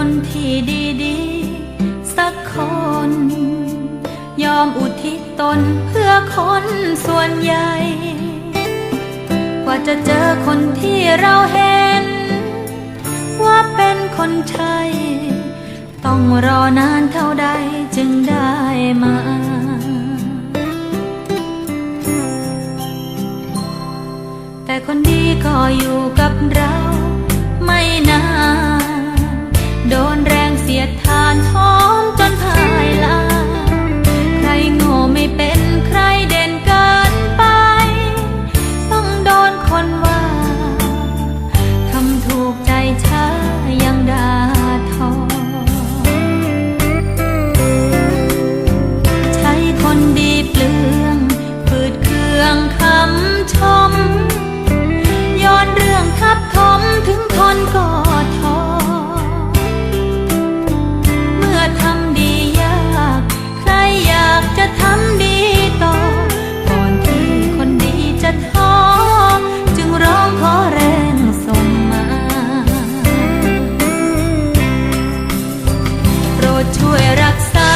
คนที่ดีๆ สักคน ยอมอุทิศตนเพื่อคนส่วนใหญ่ กว่าจะเจอคนที่เราเห็น ว่าเป็นคนใช่ต้องรอนานเท่าใดจึงได้มาแต่คนดีก็อยู่กับเราไม่นาน 难逃。 ดช่วยรักษา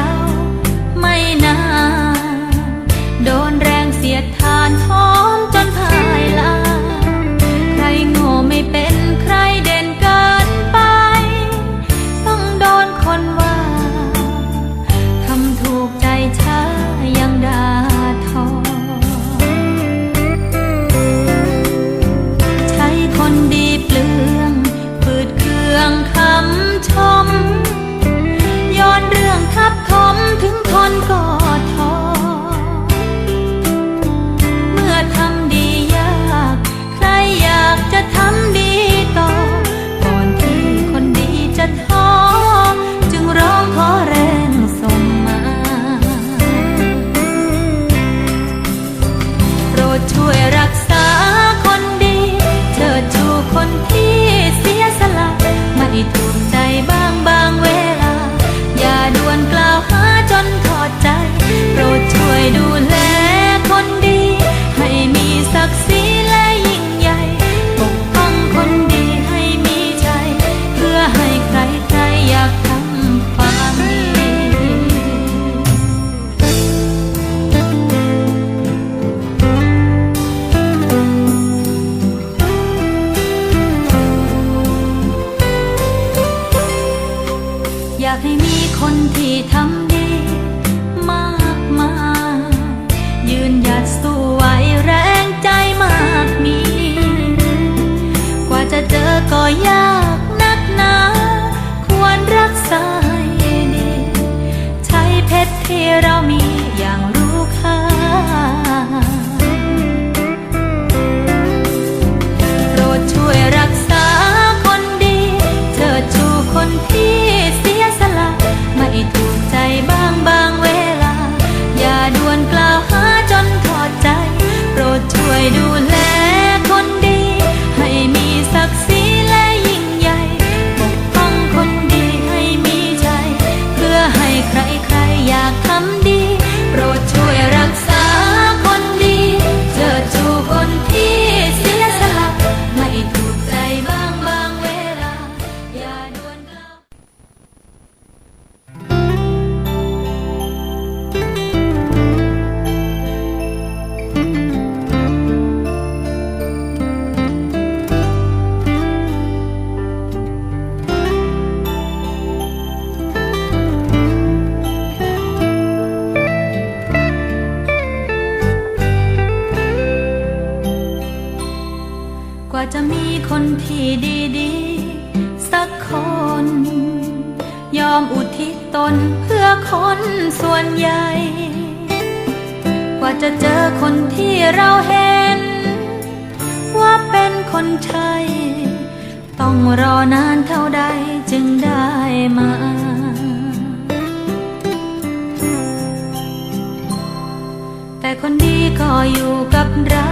า บ้างบางเวลา อย่าด่วนกล่าวหาจนถอดใจ โปรดช่วยดูแล ส่วนใหญ่ กว่าจะเจอคนที่เราเห็น ว่าเป็นคนไทยต้องรอนานเท่าใดจึงได้มาแต่คนดีก็อยู่กับเรา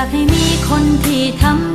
ากให้มีคนที่ทำ